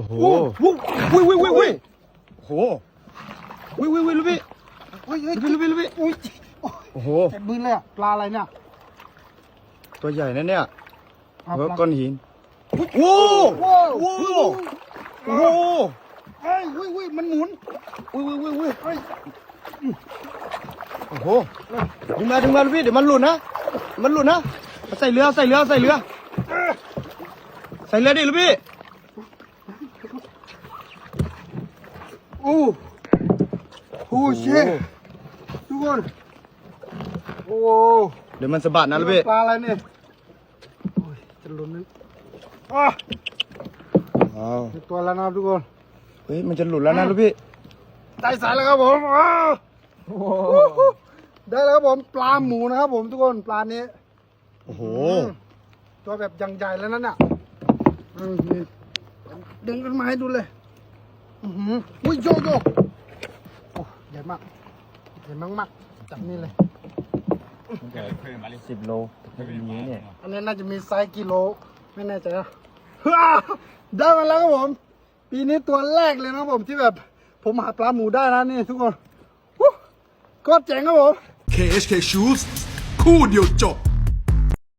อ้โหโอ้โหอุ้ยอุ้ยอุ้ยอุ้ยโอ้โหอุ้ยอุ้ยอุ้ยลูกพี่อุ้ยเฮ้ยลูกพี่ลูกพี่ลูกพี่อุ้ยโอ้โหเจ็บมือเลยอะปลาอะไรเนี่ยตัวใหญ่นะเนี่ยเอาเฮ้ยปลาก้อนหินโอ้โหโอ้โหโอ้โหเฮ้ยอุ้ยอุ้ยมันหมุนอุ้ยอุ้ยอุ้ยอุ้ยเฮ้ยโอ้โหดึงมาดึงมาลูกพี่เดี๋ยวมันหลุดนะมันหลุดนะเอาใส่เรือใส่เรือใส่เรือใส่เรือดิลูกพี่ โอ้โหเชี่ยทุกคน โอ้เดี๋ยวมันสะบัดนะลูกพี่ปลาอะไรเนี่ยโอ้ยจะหลุนนึงอะอ้าวมีตัวแล้วนะครับทุกคน เฮ้ยมันจะหลุดแล้วนะลูกพี่ได้สายแล้วครับผมอ้าวได้แล้วครับผมปลาหมูนะครับผมทุกคนปลานี้ โอ้โห ตัวแบบยังใหญ่แล้วนั่นน่ะอืมนี่ดึงกันมาให้ดูเลย อือหืออุ้ยโยโย่โอ้ใหญ่มากใหญ่มากมากๆจับนี่เลยสิบโลนี้เนี่ยอันนี้น่าจะมีไซส์กิโล ไม่แน่ใจนะฮ่าได้มาแล้วครับผม ปีนี้ตัวแรกเลยนะครับผมที่แบบ ผมหาปลาหมูได้นะนี่ทุกคนวู้ก็เจ๋งครับผม KHK Shoes คู่เดียวจบ